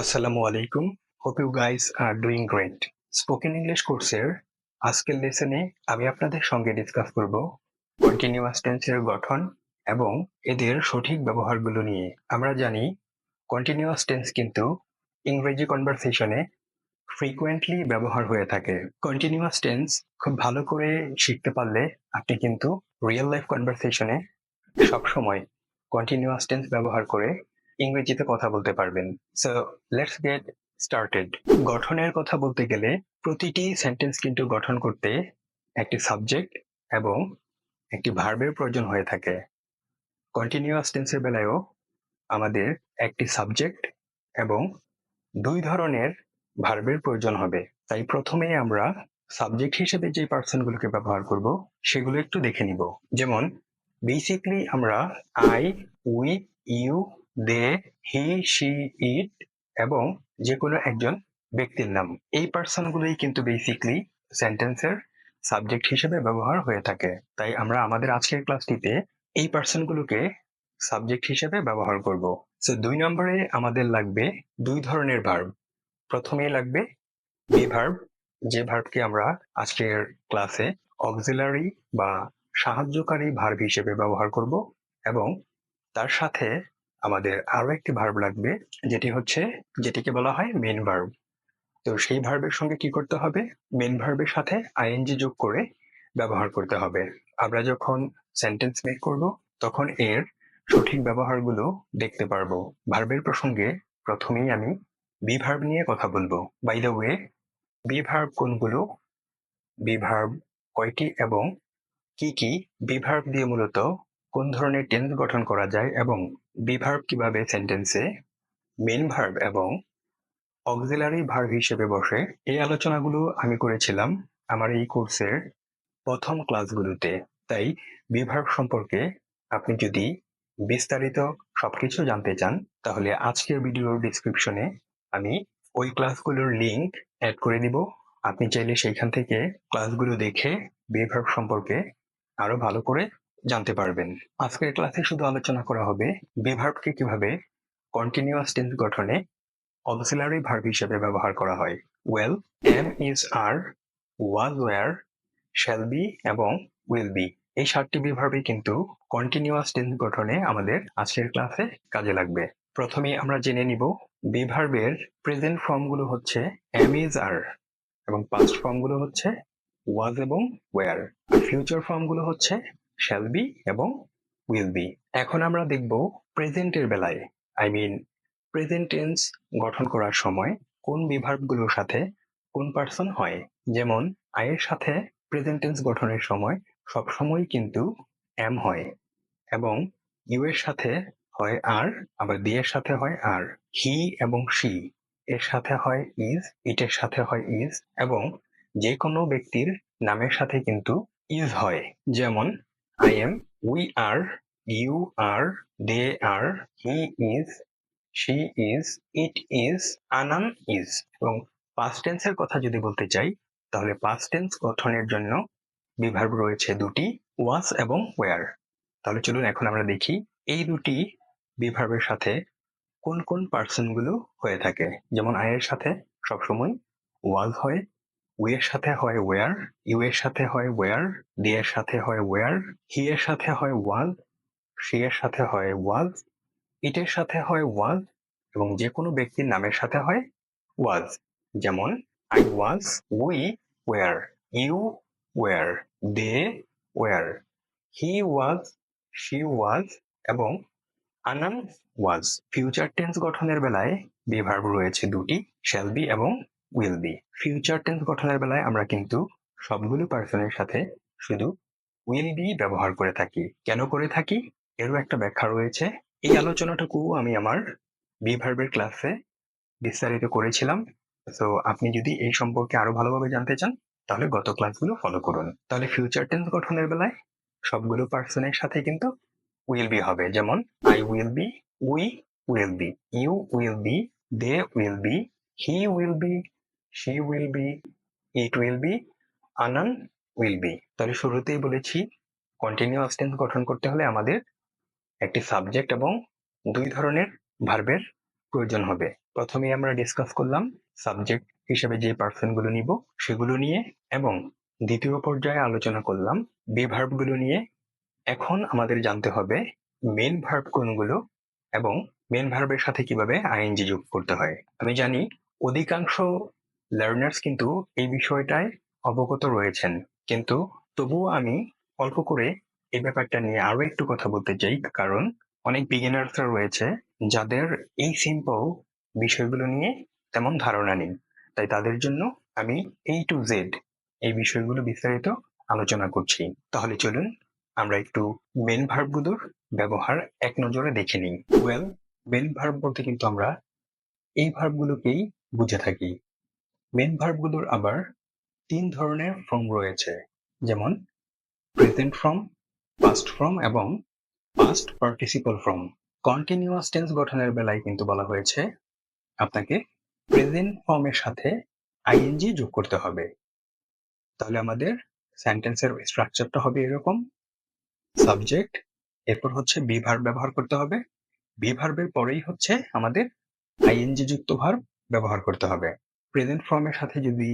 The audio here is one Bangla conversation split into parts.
আসসালামু আলাইকুম। Hope you guys are doing great spoken English কোর্সের আজকের লেসনে আমি আপনাদের সঙ্গে ডিসকাস করব কন্টিনিউয়াস টেন্সের গঠন এবং এদের সঠিক ব্যবহারগুলো নিয়ে। আমরা জানি কন্টিনিউয়াস টেন্স কিন্তু ইংরেজি কনভারসেশনে ফ্রিকোয়েন্টলি ব্যবহার হয়ে থাকে। কন্টিনিউয়াস টেন্স খুব ভালো করে শিখতে পারলে আপনি কিন্তু রিয়েল লাইফ কনভারসেশনে সবসময় কন্টিনিউয়াস টেন্স ব্যবহার করে ইংরেজিতে কথা বলতে পারবেন। সো লেটস গেট স্টার্টেড গঠনের কথা বলতে গেলে প্রতিটি সেন্টেন্স কিন্তু গঠন করতে একটি সাবজেক্ট এবং একটি ভার্বের প্রয়োজন হয়ে থাকে। কন্টিনিউয়াস টেন্সের বেলায়ও আমাদের একটি সাবজেক্ট এবং দুই ধরনের ভার্বের প্রয়োজন হবে। তাই প্রথমে আমরা সাবজেক্ট হিসেবে যে পার্সনগুলোকে ব্যবহার করব, সেগুলো একটু দেখে নিব। যেমন বেসিকলি আমরা I we you they he she it এবং যে কোনো একজন ব্যক্তির নাম। এই পার্সনগুলোই কিন্তু বেসিকলি সেন্টেন্সের সাবজেক্ট হিসেবে ব্যবহার হয়ে থাকে। তাই আমরা আমাদের আজকের ক্লাসটিতে এই পার্সনগুলোকে সাবজেক্ট হিসেবে ব্যবহার করব। সো দুই নম্বরে আমাদের লাগবে দুই ধরনের ভার্ব প্রথমেই লাগবে বি ভার্ব যে ভার্বকে আমরা আজকের ক্লাসে অক্সিলারি বা সাহায্যকারী ভার্ব হিসেবে ব্যবহার করব এবং তার সাথে আমাদের আরও একটি ভার্ব লাগবে, যেটি হচ্ছে, যেটিকে বলা হয় মেন ভার্ব তো সেই ভার্বের সঙ্গে কি করতে হবে? মেন ভার্বের সাথে আইএনজি যোগ করে ব্যবহার করতে হবে। আমরা যখন সেন্টেন্স মেক করব, তখন এর সঠিক ব্যবহারগুলো দেখতে পারব। ভার্বের প্রসঙ্গে প্রথমেই আমি বি ভার্ব নিয়ে কথা বলব। By the way be verb কোনগুলো? বি ভার্ব কয়টি এবং কি কি? বি ভার্ব দিয়ে মূলত কোন ধরনের টেন্স গঠন করা যায় এবং বি ভার্ব কীভাবে সেন্টেন্সে মেন ভার্ব এবং অক্সিলারি ভার্ব হিসেবে বসে, এই আলোচনাগুলো আমি করেছিলাম আমার এই কোর্সের প্রথম ক্লাসগুলোতে তাই বি ভার্ব সম্পর্কে আপনি যদি বিস্তারিত সবকিছু জানতে চান, তাহলে আজকের ভিডিওর ডিসক্রিপশনে আমি ওই ক্লাসগুলোর লিংক অ্যাড করে দিব। আপনি চাইলে সেইখান থেকে ক্লাসগুলো দেখে বি ভার্ব সম্পর্কে আরও ভালো করে জানতে পারবেন। আজকের ক্লাসে শুধু আলোচনা করা হবে বিভার্বকে কীভাবে কন্টিনিউয়াস টেন্স গঠনে অক্সিলারি ভার্ব হিসেবে ব্যবহার করা হয়। Well am is are was were shall be এবং উইল বি এই সাতটি বিভার্বই কিন্তু কন্টিনিউয়াস টেন্স গঠনে আমাদের আজকের ক্লাসে কাজে লাগবে। প্রথমে আমরা জেনে নিব বিভার্বের প্রেজেন্ট ফর্মগুলো হচ্ছে এম ইজ আর এবং পাস্ট ফর্মগুলো হচ্ছে ওয়াজ এবং ওয়ার আর ফিউচার ফর্মগুলো হচ্ছে শ্যাল বি এবং উইল বি এখন আমরা দেখব প্রেজেন্টের বেলায় আই মিন প্রেজেন্ট টেন্স গঠন করার সময় কোন বিভাগগুলোর সাথে কোন পার্সন হয়। যেমন আয়ের সাথে প্রেজেন্ট টেন্স গঠনের সময় সবসময় কিন্তু এম হয় এবং ইউ এর সাথে হয় আর আবার দি এর সাথে হয় আর হি এবং শি এর সাথে হয় ইজ ইটের সাথে হয় ইজ এবং যে কোনো ব্যক্তির নামের সাথে কিন্তু ইজ হয়। যেমন I am, we are, you are, they are, he is, she is, it is, Annan is. এবং past tense এর কথা যদি বলতে চাই তাহলে past tense গঠনের জন্য বিভার্ব রয়েছে দুটি was এবং where তাহলে চলুন এখন আমরা দেখি এই দুটি বিভার্বের সাথে কোন কোন পার্সনগুলো হয়ে থাকে? যেমন এর সাথে সবসময় was হয় উই সাথে হয় ওয়ার ইউ এর সাথে হয় ওয়ার দি এর সাথে হয় ওয়ার হি এর সাথে হয় ওয়াল সি এর সাথে হয় ওয়াল ইটের সাথে হয় ওয়াল এবং যে কোনো ব্যক্তির নামের সাথে হয় ওয়াজ যেমন I was we were you were they were he was she was এবং আনান ওয়াজ ফিউচার টেন্স গঠনের বেলায় বিভার্ব রয়েছে দুটি শ্যাল বি এবং উইল বি ফিউচার টেন্স গঠনের বেলায় আমরা কিন্তু সবগুলো পার্সনের সাথে শুধু উইল বি ব্যবহার করে থাকি। কেন করে থাকি? এরও একটা ব্যাখ্যা রয়েছে। এই আলোচনাটুকু আমি আমার বি ভার্বের ক্লাসে বিস্তারিত করেছিলাম। সো আপনি যদি এই সম্পর্কে আরও ভালোভাবে জানতে চান, তাহলে গত ক্লাসগুলো ফলো করুন। তাহলে ফিউচার টেন্স গঠনের বেলায় সবগুলো পার্সনের সাথে কিন্তু উইল বি হবে। যেমন I will be we will be you will be they will be he will be she will be, it will be Anan will be. তাহলে শুরুতেই বলেছি কন্টিনিউয়াস টেন্স গঠন করতে হলে আমাদের একটি সাবজেক্ট এবং দুই ধরনের ভার্বের প্রয়োজন হবে। প্রথমে আমরা ডিসকাস করলাম সাবজেক্ট হিসেবে যে পার্সনগুলো নিব, সেগুলো নিয়ে এবং দ্বিতীয় পর্যায়ে আলোচনা করলাম বে ভার্বগুলো নিয়ে। এখন আমাদের জানতে হবে মেন ভার্ব কোনগুলো এবং মেন ভার্বের সাথে কীভাবে আইএনজি যোগ করতে হয়। আমি জানি অধিকাংশ লার্নার্স কিন্তু এই বিষয়টায় অবগত রয়েছেন। কিন্তু তবুও আমি অল্প করে এই ব্যাপারটা নিয়ে আরও একটু কথা বলতে চাই। কারণ অনেক বিগিনার্সরা রয়েছে যাদের এই সিম্পল বিষয়গুলো নিয়ে তেমন ধারণা নেই। তাই তাদের জন্য আমি এই টু জেড এই বিষয়গুলো বিস্তারিত আলোচনা করছি। তাহলে চলুন আমরা একটু মেন ভার্বগুলোর ব্যবহার এক নজরে দেখে নিই। ওয়েল মেন ভার্ব বলতে কিন্তু আমরা এই ভার্বগুলোকেই বুঝে থাকি। মেন ভার্বগুলোর আবার তিন ধরনের ফর্ম রয়েছে। যেমন প্রেজেন্ট ফর্ম পাস্ট ফর্ম এবং past participle form continuous tense গঠনের বেলায় কিন্তু বলা হয়েছে, আপনাকে প্রেজেন্ট ফর্মের সাথে আইএনজি যোগ করতে হবে। তাহলে আমাদের সেন্টেন্সের স্ট্রাকচারটা হবে এরকম। সাবজেক্ট এরপর হচ্ছে বি ভার্ব ব্যবহার করতে হবে। বি ভার্বের পরেই হচ্ছে আমাদের আইএনজি যুক্ত ভার্ব ব্যবহার করতে হবে। প্রেজেন্ট ফর্মের সাথে যদি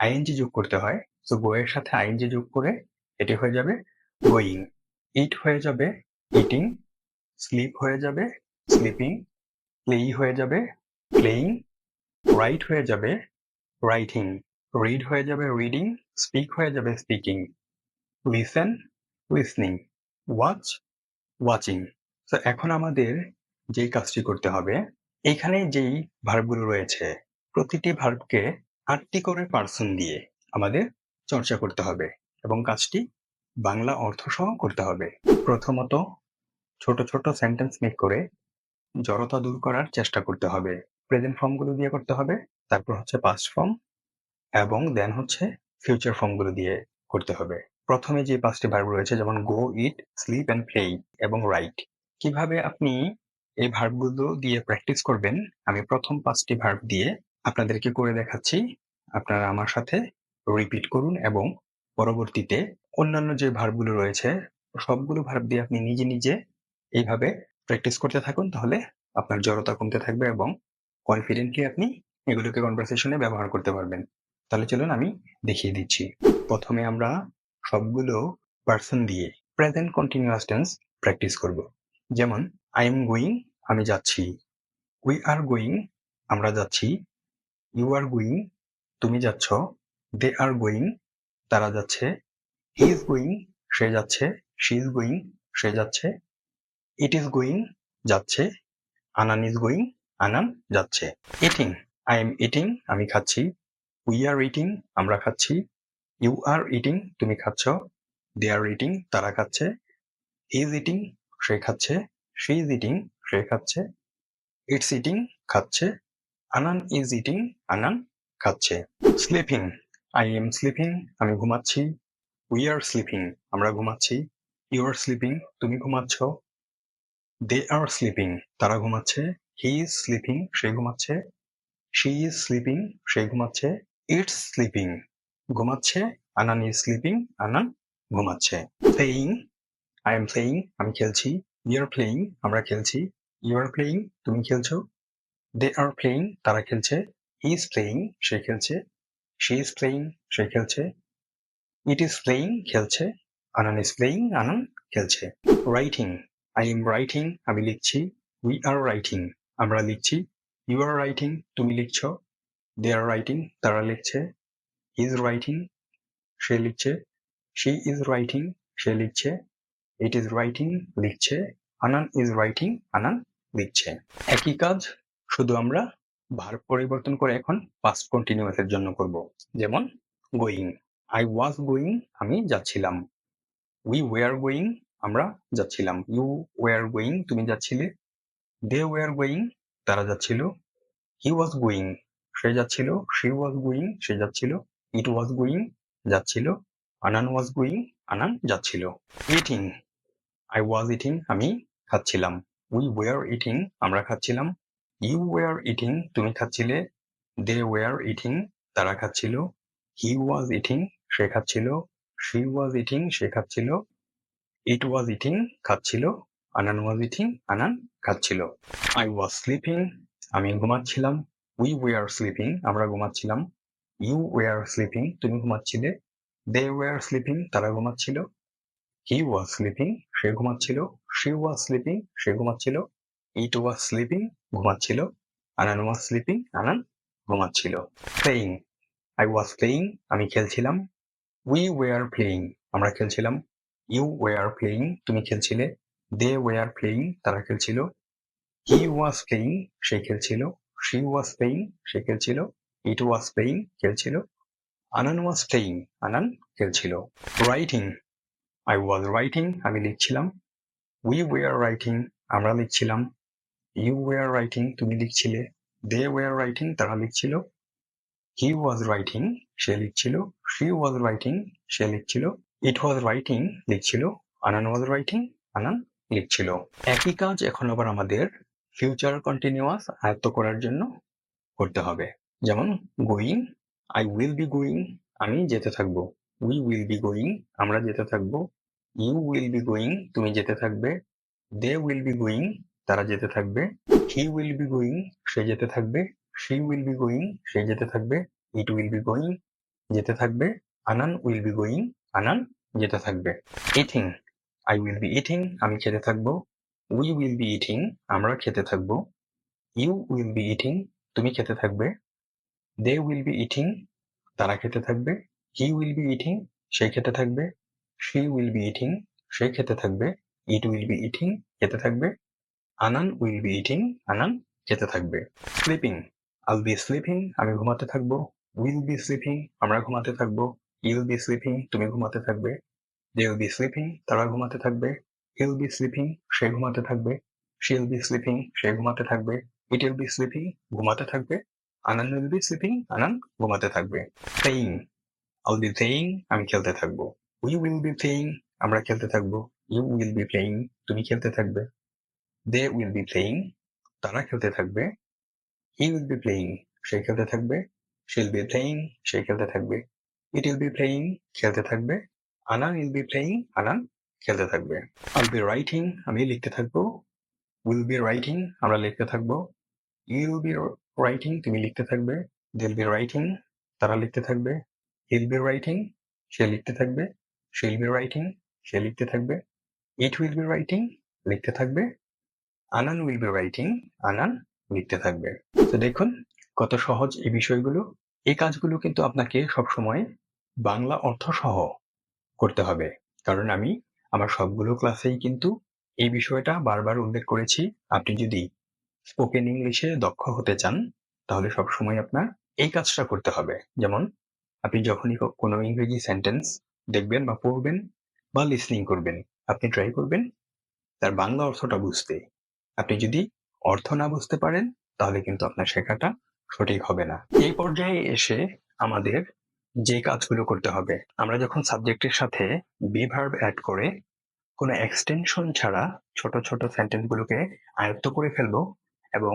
আইএনজি যোগ করতে হয় তো গো এর সাথে আইএনজি যোগ করে এটি হয়ে যাবে গোয়িং ইট হয়ে যাবে ইটিং স্লিপ হয়ে যাবে স্লিপিং প্লেই হয়ে যাবে প্লেইং রাইট হয়ে যাবে রাইটিং রিড হয়ে যাবে রিডিং স্পিক হয়ে যাবে speaking listen listening watch watching তো এখন আমাদের যেই কাজটি করতে হবে, এখানে যেই ভার্বগুলো রয়েছে প্রতিটি ভার্বকে আটটি করে পার্সন দিয়ে আমাদের চর্চা করতে হবে এবং কাজটি বাংলা অর্থ সহ করতে হবে। প্রথমত ছোট ছোট সেন্টেন্স মেক করে জড়তা দূর করার চেষ্টা করতে হবে। প্রেজেন্ট ফর্মগুলো দিয়ে করতে হবে, তারপর হচ্ছে পাস্ট ফর্ম এবং দেন হচ্ছে ফিউচার ফর্মগুলো দিয়ে করতে হবে। প্রথমে যে পাঁচটি ভার্ব রয়েছে, যেমন go eat sleep and play এবং রাইট কীভাবে আপনি এই ভার্বগুলো দিয়ে প্র্যাকটিস করবেন? আমি প্রথম পাঁচটি ভার্ব দিয়ে আপনাদেরকে করে দেখাচ্ছি। আপনারা আমার সাথে রিপিট করুন এবং পরবর্তীতে অন্যান্য যে ভার্বগুলো রয়েছে, সবগুলো ভার্ব দিয়ে আপনি নিজে নিজে এইভাবে প্র্যাকটিস করতে থাকুন তাহলে আপনার জড়তা কমতে থাকবে এবং কনফিডেন্টলি আপনি এগুলোকে কনভারসেশনে ব্যবহার করতে পারবেন। তাহলে চলুন আমি দেখিয়ে দিচ্ছি। প্রথমে আমরা সবগুলো পার্সন দিয়ে প্রেজেন্ট কন্টিনিউয়াস টেন্স প্র্যাকটিস করব। যেমন আই এম গোয়িং আমি যাচ্ছি। উই আর গোয়িং আমরা যাচ্ছি। ইউ আর গোয়িং তুমি যাচ্ছ দে আর গোয়িং তারা যাচ্ছে হি ইজ গোয়িং সে যাচ্ছে শি ইজ গোয়িং সে যাচ্ছে ইট ইজ গোয়িং যাচ্ছে, আনান ইজ গোয়িং আনান যাচ্ছে ইটিং আই এম ইটিং আমি খাচ্ছি উই আর ইটিং আমরা খাচ্ছি ইউ আর ইটিং তুমি খাচ্ছ দে আর ইটিং তারা খাচ্ছে ইজ ইটিং সে খাচ্ছে শি ইজ ইটিং সে খাচ্ছে ইটস ইটিং খাচ্ছে আনান ইজ ইটিং আনান খাচ্ছে। স্লিপিং আই এম স্লিপিং আমি ঘুমাচ্ছি। উই আর স্লিপিং আমরা ঘুমাচ্ছি। ইউ আর স্লিপিং তুমি ঘুমাচ্ছ। দে আর স্লিপিং তারা ঘুমাচ্ছে। হি ইজ স্লিপিং সে ঘুমাচ্ছে। শি ইজ স্লিপিং সে ঘুমাচ্ছে। ইটস স্লিপিং ঘুমাচ্ছে। আনান ইজ স্লিপিং আনান ঘুমাচ্ছে। প্লেয়িং আই এম প্লেয়িং আমি খেলছি। ইউ আর প্লেয়িং আমরা খেলছি। ইউ আর প্লেয়িং তুমি খেলছো। দে আর প্লেয়িং তারা খেলছে। ইজ প্লেয়িং সে খেলছে। শি ইজ প্লেয়িং সে খেলছে। ইট ইজ প্লেয়িং খেলছে। আনান ইজ প্লেয়িং আনান খেলছে। রাইটিং আই এম রাইটিং আমি লিখছি। উই আর রাইটিং আমরা লিখছি। ইউ আর রাইটিং তুমি লিখছো। দে আর রাইটিং তারা লিখছে। ইজ রাইটিং সে লিখছে। শি ইজ রাইটিং সে লিখছে। ইট ইজ রাইটিং লিখছে। আনান ইজ রাইটিং আনান লিখছে। একই কাজ শুধু আমরা ভার পরিবর্তন করে এখন পাস্ট কন্টিনিউয়াসের জন্য করব। যেমন গোয়িং আই ওয়াজ গোয়িং আমি যাচ্ছিলাম। উই ওয়ার গোয়িং আমরা যাচ্ছিলাম। ইউ ওয়ার গোয়িং তুমি যাচ্ছিলে। দে ওয়ার গোয়িং তারা যাচ্ছিল। হি ওয়াজ গোয়িং সে যাচ্ছিল। শি ওয়াজ গোয়িং সে যাচ্ছিল। ইট ওয়াজ গোয়িং যাচ্ছিল। আনান ওয়াজ গোয়িং আনান যাচ্ছিল। ইটিং আই ওয়াজ ইটিং আমি খাচ্ছিলাম। উই ওয়ার ইটিং আমরা খাচ্ছিলাম। ইউ ওয়ার ইটিং তুমি খাচ্ছিলে। দে ওয়ার ইটিং তারা খাচ্ছিল। হি ওয়াজ ইটিং সে খাচ্ছিল। শি ওয়াজ ইটিং সে খাচ্ছিল। ইট ওয়াজ ইটিং খাচ্ছিল। আনান ওয়াজ ইটিং আনান খাচ্ছিল। আই ওয়াজ স্লিপিং আমি ঘুমাচ্ছিলাম। উই ওয়ার স্লিপিং আমরা ঘুমাচ্ছিলাম। ইউ ওয়ার স্লিপিং তুমি ঘুমাচ্ছিলে। দে ওয়ার স্লিপিং তারা ঘুমাচ্ছিল। হি ওয়াজ স্লিপিং সে ঘুমাচ্ছিল। শি ওয়াজ স্লিপিং সে ঘুমাচ্ছিল। ইট ওয়াজ স্লিপিং ঘুমাচ্ছিল। আনান ওয়াজ স্লিপিং আনান ঘুমাচ্ছিল। প্লেয়িং আই ওয়াজ প্লেয়িং আমি খেলছিলাম। উই ওয়ার প্লেয়িং আমরা খেলছিলাম। ইউ ওয়ার প্লেয়িং তুমি খেলছিলে। দে ওয়ার প্লেয়িং তারা খেলছিল। হি ওয়াজ প্লেয়িং সে খেলছিল। শি ওয়াজ প্লেয়িং সে খেলছিল। ইট ওয়াজ প্লেয়িং খেলছিল। আনান ওয়াজ প্লেয়িং আনান খেলছিল। রাইটিং আই ওয়াজ রাইটিং আমি লিখছিলাম। উই ওয়ার রাইটিং আমরা লিখছিলাম। ইউ ওয়ার রাইটিং তুমি লিখছিলে। দে ওয়ার রাইটিং তারা লিখছিল। হি ওয়াজ রাইটিং সে লিখছিল। শি ওয়াজ রাইটিং সে লিখছিল। ইট ওয়াজ রাইটিং লিখছিল। আনান ওয়াজ রাইটিং আনান লিখছিল। একই কাজ এখন আবার আমাদের ফিউচার কন্টিনিউয়াস আয়ত্ত করার জন্য করতে হবে। যেমন going I will be going আমি যেতে থাকব। উই উইল বি গোয়িং আমরা যেতে থাকব। ইউ উইল বি গোয়িং তুমি যেতে থাকবে। দে উইল বি গোয়িং তারা যেতে থাকবে হি উইল বি গোয়িং সে যেতে থাকবে শি উইল বি গোয়িং সে যেতে থাকবে ইট উইল বি গোয়িং যেতে থাকবে Anan will be going Anan যেতে থাকবে eating I will be eating আমি খেতে থাকব উই উইল বি ইটিং আমরা খেতে থাকব ইউ উইল বি ইটিং তুমি খেতে থাকবে দে উইল বি ইটিং তারা খেতে থাকবে হি উইল বি ইটিং সে খেতে থাকবে শি উইল বি ইটিং সে খেতে থাকবে ইট উইল বি ইটিং খেতে থাকবে Anan will be eating Anan খেতে থাকবে। স্লিপিং আল বি স্লিপিং আমি ঘুমাতে থাকব। উইল বি স্লিপিং আমরা ঘুমাতে থাকব। ইউল বি স্লিপিং তুমি ঘুমাতে থাকবে। দে উইল বি স্লিপিং তারা ঘুমাতে থাকবে। হিল বি স্লিপিং সে ঘুমাতে থাকবে। শিল বি স্লিপিং সে ঘুমাতে থাকবে। ইট উইল বি স্লিপিং ঘুমাতে থাকবে। Anan will be sleeping Anan ঘুমাতে থাকবে। প্লেয়িং আল বি প্লেয়িং আমি খেলতে থাকব। উই উইল বি প্লেয়িং আমরা খেলতে থাকব। ইউ উইল বি প্লেয়িং তুমি খেলতে থাকবে। দে উইল বি প্লেয়িং তারা খেলতে থাকবে। হি উইল বি প্লেয়িং সে খেলতে থাকবে। শিল বি প্লেয়িং সে খেলতে থাকবে। ইট উইল বি প্লেয়িং খেলতে থাকবে। Anan will be playing Anan খেলতে থাকবে। আল বি রাইটিং আমি লিখতে থাকব। উইল বি রাইটিং আমরা লিখতে থাকব। ইউল বি রাইটিং তুমি লিখতে থাকবে। দিল বি রাইটিং তারা লিখতে থাকবে। হিল বি রাইটিং সে লিখতে থাকবে। শিল বি রাইটিং সে লিখতে থাকবে। ইট উইল বি রাইটিং লিখতে থাকবে। Anan will be writing Anan লিখতে থাকবে। তো দেখুন, কত সহজ এই বিষয়গুলো। এই কাজগুলো কিন্তু আপনাকে সবসময় বাংলা অর্থ সহ করতে হবে। কারণ আমি আমার সবগুলো ক্লাসেই কিন্তু এই বিষয়টা বারবার উল্লেখ করেছি। আপনি যদি স্পোকেন ইংলিশে দক্ষ হতে চান, তাহলে সবসময় আপনার এই কাজটা করতে হবে। যেমন, আপনি যখনই কোনো ইংরেজি সেন্টেন্স দেখবেন বা পড়বেন বা লিসনিং করবেন, আপনি ট্রাই করবেন, তার বাংলা অর্থটা বুঝতে। আপনি যদি অর্থ না বুঝতে পারেন, তাহলে কিন্তু আপনার শেখাটা সঠিক হবে না। এই পর্যায়ে এসে আমাদের যে কাজগুলো করতে হবে, আমরা যখন সাবজেক্টের সাথে বি ভার্ব অ্যাড করে কোনো এক্সটেনশন ছাড়া ছোট ছোট সেন্টেন্সগুলোকে আয়ত্ত করে ফেলব এবং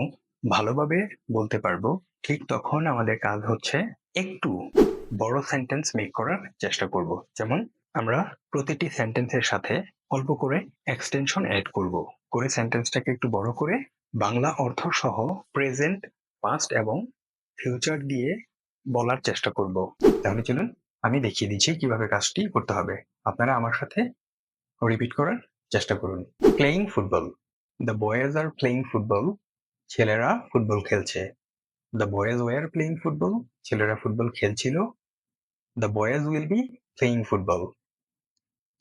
ভালোভাবে বলতে পারব, ঠিক তখন আমাদের কাজ হচ্ছে একটু বড় সেন্টেন্স মেক করার চেষ্টা করব। যেমন, আমরা প্রতিটি সেন্টেন্সের সাথে অল্প করে এক্সটেনশন অ্যাড করব। করে সেন্টেন্সটাকে একটু বড় করে বাংলা অর্থ সহ প্রেজেন্ট পাস্ট এবং ফিউচার দিয়ে বলার চেষ্টা করব। তাহলে চলুন আমি দেখিয়ে দিচ্ছি কীভাবে কাজটি করতে হবে। আপনারা আমার সাথে রিপিট করার চেষ্টা করুন। Playing football the boys are playing football ছেলেরা ফুটবল খেলছে। The boys were playing football ছেলেরা ফুটবল খেলছিল। The boys will be playing football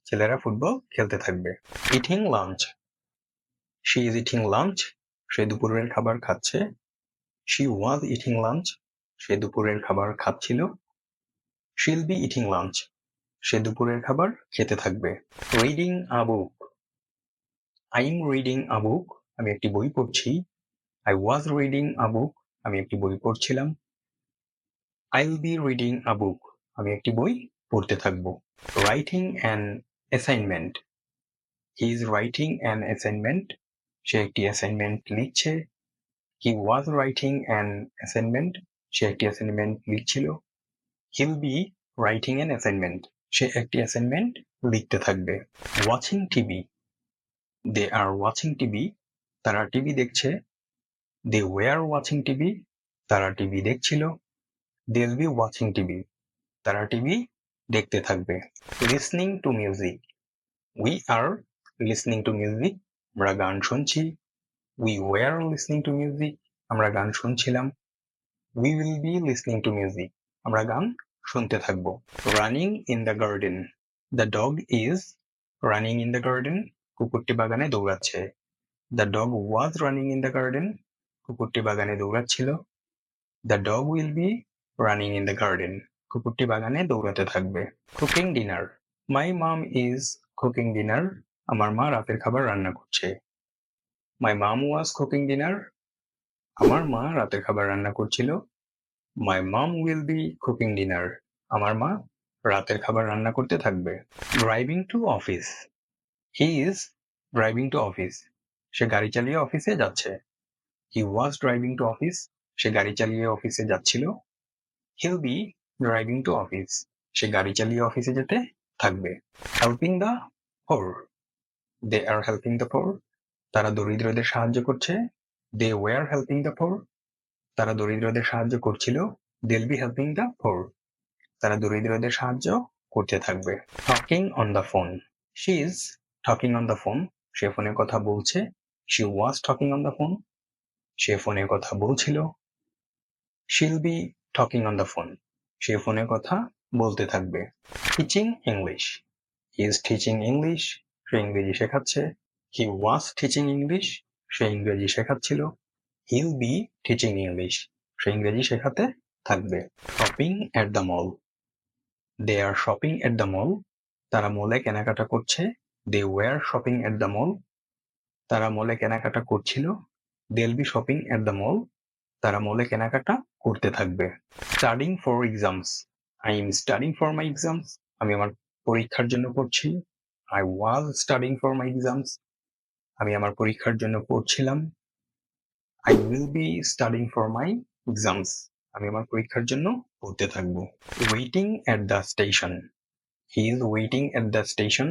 ছেলেরা ফুটবল খেলতে থাকবে। Eating lunch she is eating lunch সে দুপুরের খাবার খাচ্ছে। শি ওয়াজ ইটিং লাঞ্চ সে দুপুরের খাবার খাচ্ছিল। শিল বি ইটিং লাঞ্চ সে দুপুরের খাবার খেতে থাকবে। Reading a book I am reading a book আমি একটি বই পড়ছি। I was reading a book আমি একটি বই পড়ছিলাম। I will be reading a book আমি একটি বই পড়তে থাকব। Writing an assignment he is writing an assignment সে একটি অ্যাসাইনমেন্ট লিখছে। He was writing an assignment সে একটি assignment লিখছিল। He'll be writing an assignment সে একটি অ্যাসাইনমেন্ট লিখতে থাকবে। Watching TV they are watching TV তারা টিভি দেখছে। দে ওয়ার ওয়াচিং টিভি তারা টিভি দেখছিল। দেল বি ওয়াচিং টিভি তারা টিভি দেখতে থাকবে। Listening to music we are listening to music আমরা গান শুনছি। We were listening to music আমরা গান শুনছিলাম। We will be listening to music আমরা গান শুনতে থাকব। Running in the garden the dog is running in the garden কুকুরটি বাগানে দৌড়াচ্ছে। The dog was running in the garden কুকুরটি বাগানে দৌড়াচ্ছিল। The dog will be running in the garden কুকুরটি বাগানে দৌড়াতে থাকবে। Cooking dinner my mum is cooking dinner আমার মা রাতের খাবার রান্না করছে। মাই মাম ওয়াজ কুকিং ডিনার আমার মা রাতের খাবার রান্না করছিল। My mum will be cooking dinner আমার মা রাতের খাবার রান্না করতে থাকবে। Driving to office he is driving to office সে গাড়ি চালিয়ে অফিসে যাচ্ছে। He was driving to office সে গাড়ি চালিয়ে অফিসে যাচ্ছিল। He'll be driving to office সে গাড়ি চালিয়ে অফিসে যেতে থাকবে। Helping the poor they are helping the poor তারা দরিদ্রদের সাহায্য করছে। They were helping the poor তারা দরিদ্রদের সাহায্য করছিল। They'll be helping the poor তারা দরিদ্রদের সাহায্য করতে থাকবে। Talking on the phone she is talking on the phone সে ফোনে কথা বলছে। She was talking on the phone সে ফোনে কথা বলছিল। She'll be talking on the phone সে ফোনে কথা বলতে থাকবে। Teaching English is teaching English সে ইংরেজি শেখাচ্ছে। হি ওয়াজ টিচিং ইংলিশ সে ইংরেজি শেখাচ্ছিল। হিল বি টিচিং ইংলিশ সে ইংরেজি শেখাতে থাকবে। Shopping at the mall they are shopping at the mall তারা মলে কেনাকাটা করছে। They were shopping at the mall তারা মলে কেনাকাটা করছিল। They'll be shopping at the mall তারা মলে কেনাকাটা করতে থাকবে। Studying for exams I am studying for my exams আমি আমার পরীক্ষার জন্য পড়ছি। I was studying for my exams আমি আমার পরীক্ষার জন্য পড়ছিলাম। I will be studying for my exams আমি আমার পরীক্ষার জন্য পড়তে থাকব। Waiting at the station he is waiting at the station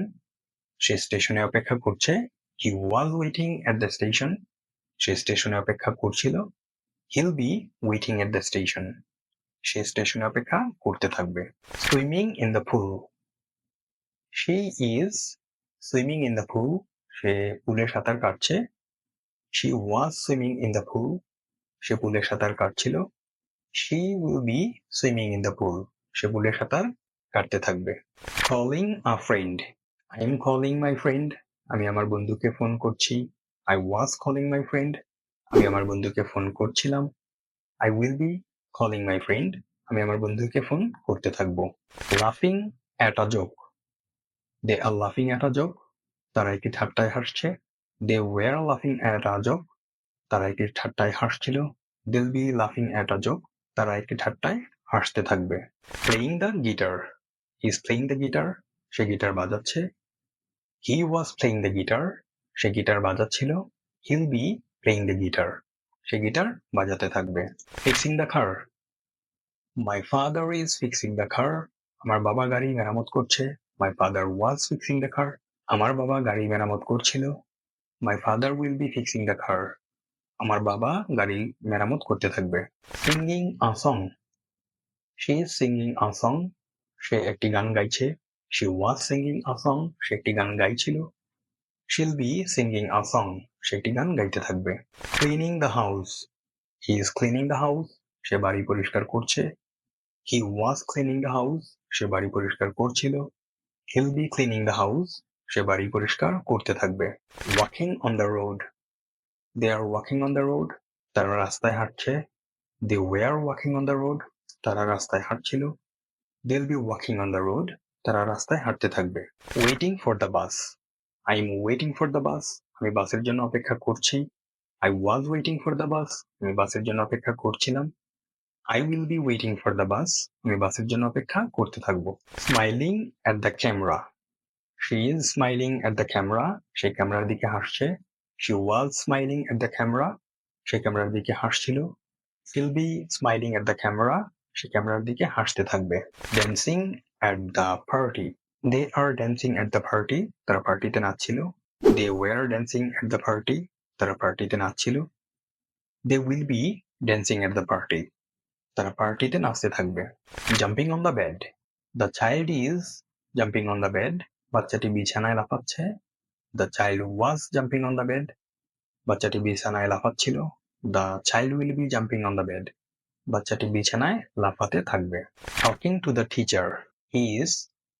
সে স্টেশনে অপেক্ষা করছে। He was waiting at the station সে স্টেশনে অপেক্ষা করছিল। He'll be waiting at the station সে স্টেশনে অপেক্ষা করতে থাকবে। Swimming in the pool she is swimming in the pool সে পুলে সাঁতার কাটছে। She was swimming in the pool সে পুলে সাঁতার কাটছিল। She will be swimming in the pool সে পুলে সাঁতার কাটতে থাকবে। Calling a friend I am calling my friend আমি আমার বন্ধুকে ফোন করছি। I was calling my friend আমি আমার বন্ধুকে ফোন করছিলাম। I will be calling my friend আমি আমার বন্ধুকে ফোন করতে থাকব। লাফিং অ্যাট আ জোক দে আর লাফিং অ্যাট আ জোক তারা একটি ঠাট্টায় হাসছে? দে ওয়ার লাফিং অ্যাট আ জোক তারা একটি ঠাট্টায় হাসছিল? দিল বি লাফিং অ্যাট আ জোক তারা একটি ঠাট্টায় হাসতে থাকবে? Playing the guitar is playing the guitar say guitar বাজাচ্ছে। He was playing the guitar say guitar বাজাচ্ছিল। He'll be playing the guitar say guitar বাজাতে থাকবে। Fixing the car my father is fixing the car আমার বাবা গাড়ি মেরামত করছে। My father was fixing the car আমার বাবা গাড়ি মেরামত করছিল। My father will be fixing the car আমার বাবা গাড়ি মেরামত করতে থাকবে। Singing a song she is singing a song সে একটি গান গাইছে। She was singing a song সে একটি গান গাইছিল। She'll be singing a song সে একটি গান গাইতে থাকবে। Cleaning the house he is cleaning the house সে বাড়ি পরিষ্কার করছে। He was cleaning the house সে বাড়ি পরিষ্কার করছিল। He'll be cleaning the house সে বাড়ি পরিষ্কার করতে থাকবে। Walking on the road they are walking on the road তারা রাস্তায় হাঁটছে। They were walking on the road তারা রাস্তায় হাঁটছিল। They'll be walking on the road তারা রাস্তায় হাঁটতে থাকবে। Waiting for the bus I am waiting for the bus আমি বাসের জন্য অপেক্ষা করছি। I was waiting for the bus আমি বাসের জন্য অপেক্ষা করছিলাম। I will be waiting for the bus আমি বাসের জন্য অপেক্ষা করতে থাকব। Smiling at the camera she is smiling at the camera সে ক্যামেরার দিকে হাসছে। She was smiling at the camera সে ক্যামেরার দিকে হাসছিল। She'll be smiling at the camera সে ক্যামেরার দিকে হাসতে থাকবে। Dancing at the party they are dancing at the party তারা পার্টিতে নাচছিল। They were dancing at the party তারা পার্টিতে নাচছিল। They will be dancing at the party তারা পার্টিতে নাচতে থাকবে। Jumping on the bed the child is jumping on the bed বাচ্চাটি বিছানায় লাফাচ্ছে। The child was jumping on the bed বাচ্চাটি বিছানায় লাফাচ্ছিল। The child will be jumping on the bed বাচ্চাটি বিছানায় লাফাতে থাকবে। Talking to the teacher he is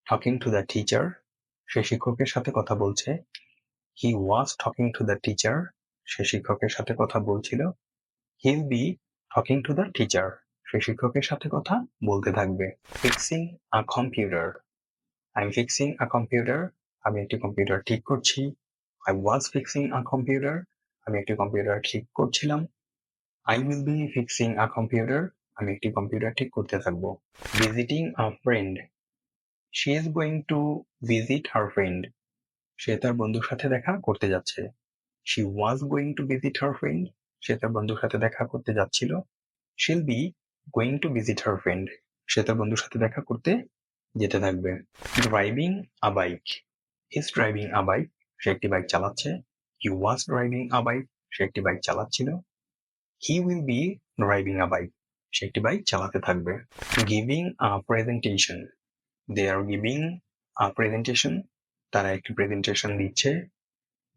talking to the teacher সে শিক্ষকের সাথে কথা বলছে। He was talking to the teacher সে শিক্ষকের সাথে কথা বলছিল। He'll be talking to the teacher সে শিক্ষকের সাথে কথা বলতে থাকবে। Fixing a computer I am fixing a computer আমি একটি কম্পিউটার ঠিক করছি। I was fixing a computer আমি একটি কম্পিউটার ঠিক করছিলাম। I will be fixing a computer আমি একটি কম্পিউটার ঠিক করতে থাকব। Visiting a friend she is going to visit her friend সে তার বন্ধুর সাথে দেখা করতে যাচ্ছে। She was going to visit her friend সে তার বন্ধুর সাথে দেখা করতে যাচ্ছিল। She'll be going to visit her friend সে তার বন্ধুর সাথে দেখা করতে যেতে থাকবে। Driving a bike is driving a bike সে একটি বাইক চালাচ্ছে। হি ওয়াজ ড্রাইভিং আ বাইক সে একটি বাইক চালাচ্ছিল। He will be driving a bike সে একটি বাইক চালাতে থাকবে। Giving a presentation they are giving presentation তারা একটি প্রেজেন্টেশন দিচ্ছে।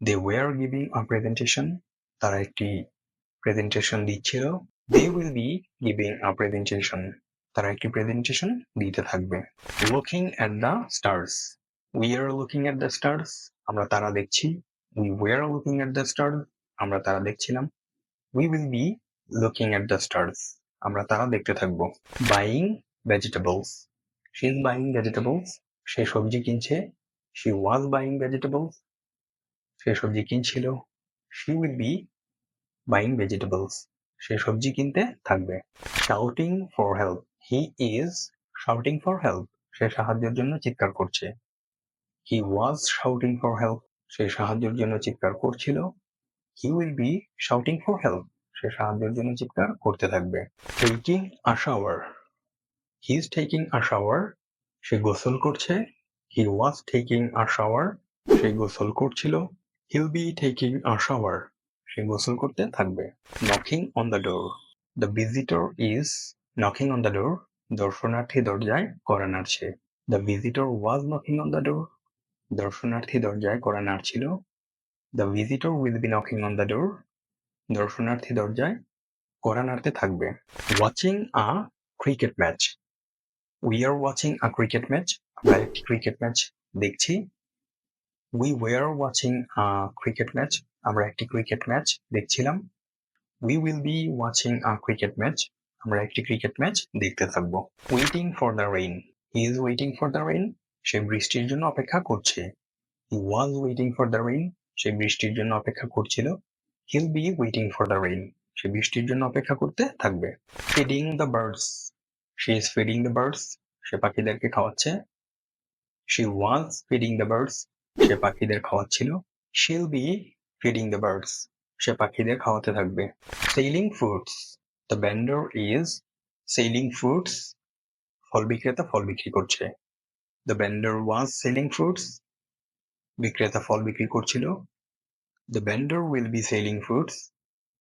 They were giving a presentation তারা একটি প্রেজেন্টেশন দিচ্ছিল। They will be giving a presentation তারা একটি প্রেজেন্টেশন দিতে থাকবে। Looking at the stars we are looking at the stars আমরা তারা দেখছি। We were looking at the star আমরা তারা দেখছিলাম। We will be looking at the stars আমরা তারা দেখতে থাকব। Buying vegetables she is buying vegetables সে সবজি কিনছে। শি ওয়াজ বাইং ভেজিটেবলস সে সবজি কিনছিল। She will be buying vegetables সে সবজি কিনতে থাকবে। Shouting for help he is shouting for help সে সাহায্যের জন্য চিৎকার করছে। He was shouting for help সে সাহায্যের জন্য চিৎকার করছিল। He will be shouting for help সে সাহায্যের জন্য চিৎকার করতে থাকবে। Taking a shower he is taking a shower সে গোসল করছে। He was taking a shower সে গোসল করছিল। He'll be taking a shower সে গোসল করতে থাকবে। Knocking on the door the visitor is knocking on the door দর্শনার্থী দরজায় করা নাড়ছে। The visitor was knocking on the door দর্শনার্থী দরজায় করা নাড়ছিল। The visitor will be knocking on the door দর্শনার্থী দরজায় করা নাড়তে থাকবে। Watching a cricket match we are watching a cricket match আমরা একটি ক্রিকেট ম্যাচ দেখছি। We were watching a cricket match আমরা একটি ক্রিকেট ম্যাচ দেখছিলাম। We will be watching a cricket match আমরা একটি ক্রিকেট ম্যাচ দেখতে থাকব। Waiting for the rain he is waiting for the rain সে বৃষ্টির জন্য অপেক্ষা করছে। He was waiting for the rain সে বৃষ্টির জন্য অপেক্ষা করছিল। He'll be waiting for the rain সে বৃষ্টির জন্য অপেক্ষা করতে থাকবে। Feeding the birds she is feeding the birds সে পাখিদেরকে খাওয়াচ্ছে। She was feeding the birds সে পাখিদের খাওয়াচ্ছিল। She'll be feeding the birds সে পাখিদের খাওয়াতে থাকবে। Selling fruits the vendor is selling fruits ফল বিক্রেতা ফল বিক্রি করছে। The vendor was selling fruits বিক্রেতা ফল বিক্রি করছিল। The vendor will be selling fruits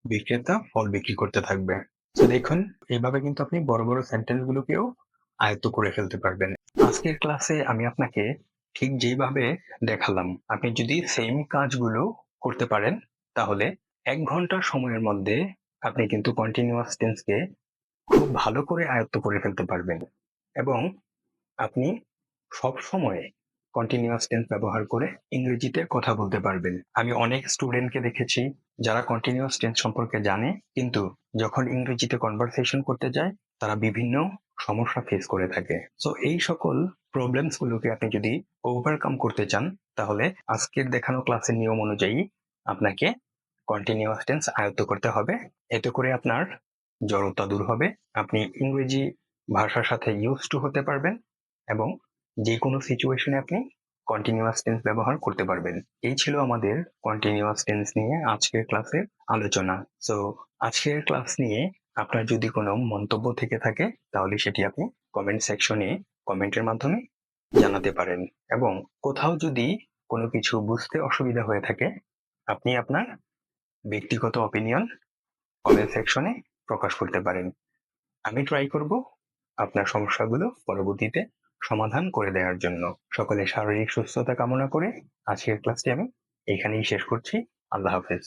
বিক্রেতা ফল বিক্রি করতে থাকবে। তো দেখুন, এভাবে কিন্তু আপনি বড় বড় সেন্টেন্স গুলোকেও আয়ত্ত করে ফেলতে পারবেন। আজকের ক্লাসে আমি আপনাকে ঠিক যেইভাবে দেখালাম, আপনি যদি সেম কাজগুলো করতে পারেন, তাহলে এক ঘণ্টা সময়ের মধ্যে আপনি কিন্তু কন্টিনিউয়াস টেন্সকে খুব ভালো করে আয়ত্ত করে ফেলতে পারবেন। এবং আপনি সব সময় কন্টিনিউয়াস টেন্স ব্যবহার করে ইংরেজিতে কথা বলতে পারবেন। আমি অনেক স্টুডেন্টকে দেখেছি, যারা কন্টিনিউয়াস টেন্স সম্পর্কে জানে, কিন্তু যখন ইংরেজিতে কনভারসেশন করতে যায়, তারা বিভিন্ন সমস্যা ফেস করে থাকে। সো এই সকল প্রবলেমস গুলোকে আপনি যদি ওভারকাম করতে চান, তাহলে আজকের দেখানো ক্লাসের নিয়ম অনুযায়ী আপনাকে কন্টিনিউয়াস টেন্স আয়ত্ত করতে হবে। এতে করে আপনার জড়তা দূর হবে। আপনি ইংরেজি ভাষার সাথে ইউজ টু হতে পারবেন এবং যে কোনো সিচুয়েশনে আপনি কন্টিনিউয়াস টেন্স ব্যবহার করতে পারবেন। এই ছিল আমাদের কন্টিনিউয়াস টেন্স নিয়ে আজকের ক্লাসের আলোচনা। সো আজকের ক্লাস নিয়ে আপনার যদি কোনো মন্তব্য থেকে থাকে, তাহলে সেটি আপনি কমেন্ট সেকশনে কমেন্টের মাধ্যমে জানাতে পারেন। এবং কোথাও যদি কোনো কিছু বুঝতে অসুবিধা হয়ে থাকে, আপনি আপনার ব্যক্তিগত অপিনিয়ন কমেন্ট সেকশনে প্রকাশ করতে পারেন। আমি ট্রাই করব আপনার সমস্যাগুলো পরবর্তীতে সমাধান করে দেওয়ার জন্য। সকলে শারীরিক সুস্থতা কামনা করে আজকের ক্লাসটি আমি এখানেই শেষ করছি। আল্লাহ হাফেজ।